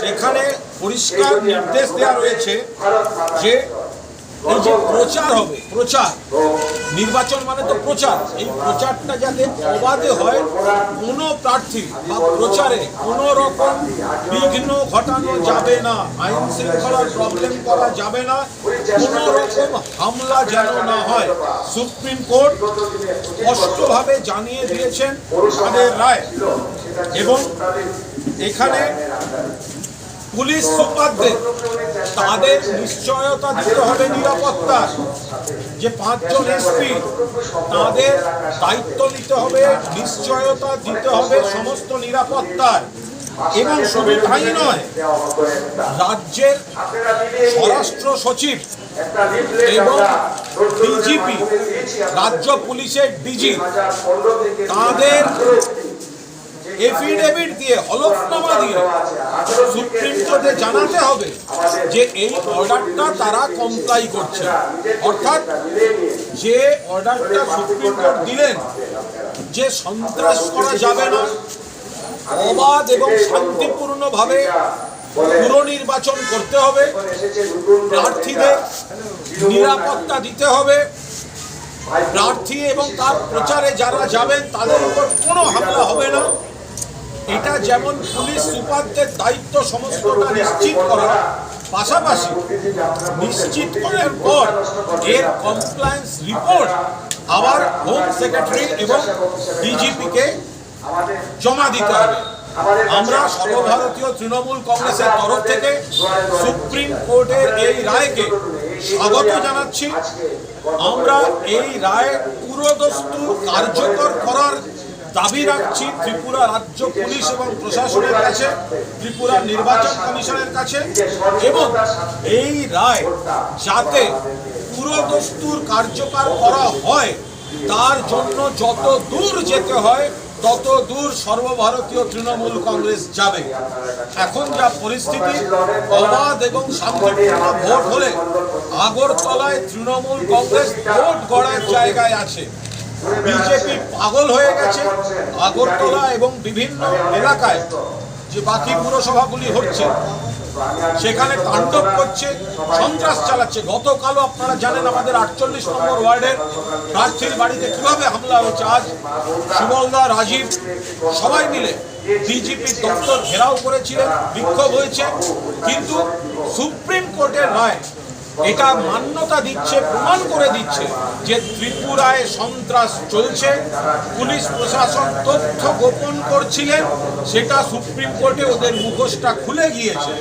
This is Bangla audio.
সেখানে পরিষ্কার নির্দেশ দেওয়া রয়েছে যে এই যে প্রচার হবে, প্রচার, নির্বাচন মানে তো প্রচার। এই প্রচারটা যাতে অবাধে হয়, কোনো প্রার্থী বা প্রচারে কোনো রকম বিঘ্ন ঘটানো যাবে না, আইন শৃঙ্খলার প্রবলেম করা যাবে না, কোনো রকম হামলা যেন না হয়। সুপ্রিম কোর্ট স্পষ্টভাবে জানিয়ে দিয়েছেন তাদের রায় এবং এখানে পুলিশ সুপারদের তাদের নিশ্চয়তা দিতে হবে নিরাপত্তার। যে পাঁচজন এসপি, তাদের দায়িত্ব নিতে হবে, নিশ্চয়তা দিতে হবে সমস্ত নিরাপত্তার। এবং শুধু তাই নয়, রাজ্যের স্বরাষ্ট্র সচিব এবং ডিজিপি, রাজ্য পুলিশের ডিজি, তাদের এফিডেভিট দিয়ে, হলফনামা দিয়ে সুপ্রিম কোর্টে জানাতে হবে যে এই অর্ডারটা তারা কমপ্লাই করছে। অর্থাৎ যে অর্ডারটা সুপ্রিম কোর্ট দিলেন, যে সন্ত্রাস করা যাবে না, অবাধ এবং শান্তিপূর্ণভাবে পুনর্নির্বাচন করতে হবে, প্রার্থীদের নিরাপত্তা দিতে হবে, প্রার্থী এবং তার প্রচারে যারা যাবেন তাদের উপর কোনো হামলা হবে না। এটা যেমন পুলিশ সুপারদের দায়িত্ব সমস্তটা নিশ্চিত করা, পাশাপাশি নিশ্চিত করার পর এর কমপ্লায়েন্স রিপোর্ট আবার হোম সেক্রেটারি এবং ডিজিপিকে জমা দিতে হবে। আমরা সর্বভারতীয় তৃণমূল কংগ্রেসের তরফ থেকে সুপ্রিম কোর্টের এই রায়কে স্বাগত জানাচ্ছি। আমরা এই রায় পুরোদস্তু কার্যকর করার দাবি রাখছি ত্রিপুরা রাজ্য পুলিশ এবং প্রশাসনের কাছে, ত্রিপুরা নির্বাচন কমিশনের কাছে এবং এই রায় যাতে পুরোদস্তুর কার্যকর করা হয়, তার জন্য যত দূর যেতে হয়, তত দূর সর্বভারতীয় তৃণমূল কংগ্রেস যাবে। এখন যা পরিস্থিতি, অবাধ এবং শান্তিপূর্ণ ভোট হলে আগরতলায় তৃণমূল কংগ্রেস ভোট গড়ার জায়গায় আছে। বিজেপি পাগল হয়ে গেছে। আগরতলা এবং বিভিন্ন এলাকায় যে বাকি পুরসভাগুলি হচ্ছে, সেখানে তাণ্ডব করছে, সন্ত্রাস চালাচ্ছে। গতকালও আপনারা জানেন আমাদের আটচল্লিশ নম্বর ওয়ার্ডের প্রার্থীর বাড়িতে কীভাবে হামলা হয়েছে। আজ সুমলদা, রাজীব সবাই মিলে বিজেপির দপ্তর ঘেরাও করেছিলেন, বিক্ষোভ হয়েছে। কিন্তু সুপ্রিম কোর্টের রায় এটা মান্যতা দিচ্ছে, প্রমাণ করে দিচ্ছে যে ত্রিপুরায় সন্ত্রাস চলছে। পুলিশ প্রশাসন তথ্য গোপন করছিলেন, সেটা সুপ্রিম কোর্টে ওদের মুখোশটা খুলে গিয়েছে।